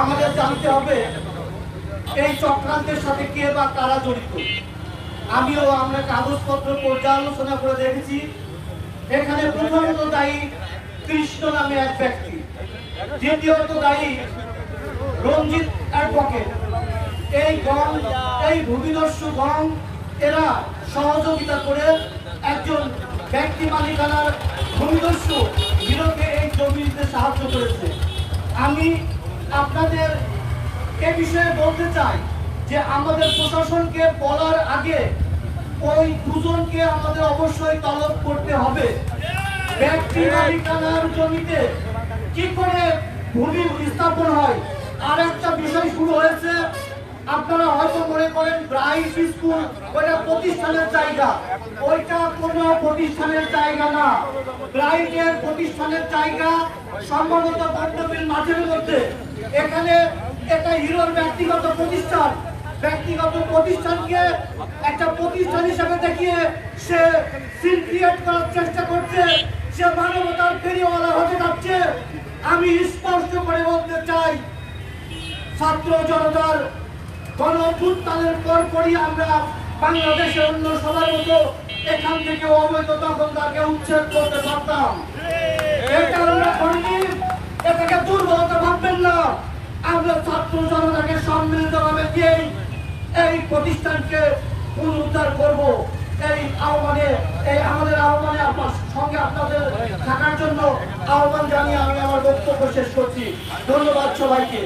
আমাদের জানতে হবে, এই চক্রান্তের সাথে কে বা কারা জড়িত? আমিও আমরা কাগজপত্র পর্যালোচনা করে দেখেছি, এখানে প্রথমত দায়ী কৃষ্ণ নামে এক ব্যক্তি। দ্বিতীয়ত দায়ী রঞ্জিত অ্যাডভোকেট। এই গং এই ভূমিদস্যু গং এরা সহযোগিতা করে একজন ব্যক্তি মালিকানার ভূমিদস্যু বিরোধে এই জমি দিতে সাহায্য করেছে। আমি আপনাদের এ বিষয়ে বলতে চাই যে আমাদের প্রশাসনকে বলার আগে ওই দুজনকে আমাদের অবশ্যই তলব করতে হবে। ব্যক্তি মালিকানার জমিতে কি করে ভূমি স্থাপন হয়? আর একটা বিষয় শুরু হয়েছে আপনারা হয়তো মনে করেন ব্রাইট স্কুল ওইটা প্রতিষ্ঠানের জায়গা ওইটা কোনো প্রতিষ্ঠানের জায়গা না। ব্রাইটের প্রতিষ্ঠানের জায়গা সম্ভবত বর্তমিল মাঠের মধ্যে। এখানে এটা হিরোর ব্যক্তিগত প্রতিষ্ঠান। ব্যক্তিগত প্রতিষ্ঠানকে একটা প্রতিষ্ঠান হিসেবে দেখিয়ে সে সিন ক্রিয়েট করার চেষ্টা করছে। সে মানবতার ফেরিওয়ালা হতে যাচ্ছে। আমি স্পষ্ট করে বলতে চাই, ছাত্র জনতার গণ অভ্যুত্থানের পরপরই আমরা বাংলাদেশে অন্য সবার মতো এখান থেকে অবৈধ দখলদারকে উচ্ছেদ করতে পারতাম। আমরা করিনি এটাকে দুর্বলতা ভাববেন না। আমরা ছাত্র জনতাকে সম্মিলিতভাবে দিয়েই এই প্রতিষ্ঠানকে পুনরুদ্ধার করব। এই আহ্বানে এই আমাদের আহ্বানে আপনার সঙ্গে আপনাদের থাকার জন্য আহ্বান জানিয়ে আমি আমার বক্তব্য শেষ করছি। ধন্যবাদ সবাইকে।